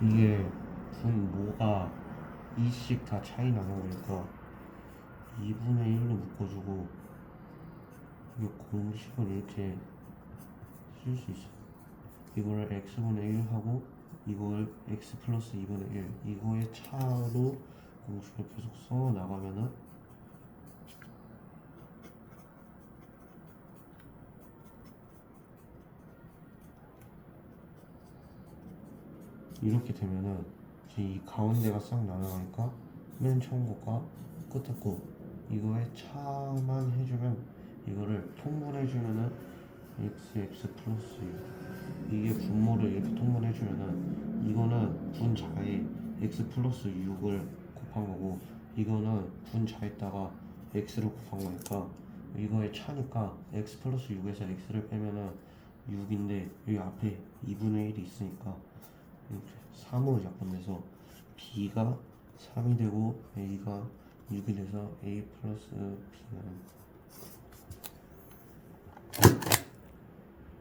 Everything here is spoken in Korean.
이게 분 모가 2씩 다 차이 나는 거니까 2분의 1로 묶어주고 이 공식을 이렇게 쓸 수 있어. 이거를 x분의 1 하고 이걸 x 플러스 2분의 1 이거의 차로 공식을 계속 써 나가면은 이렇게 되면은 이 가운데가 싹 나눠가니까 맨 처음 것과 끝에 거 이거에 차만 해주면 이거를 통분해주면은 x x 플러스 6 이게 분모를 이렇게 통분해주면은 이거는 분자에 x 플러스 6을 곱한 거고 이거는 분자에다가 x를 곱한 거니까 이거의 차니까 x 플러스 6에서 x를 빼면은 6인데 여기 앞에 2분의 1이 있으니까 3으로 약분돼서 b가 3이 되고 a가 6이 돼서 a 플러스 b는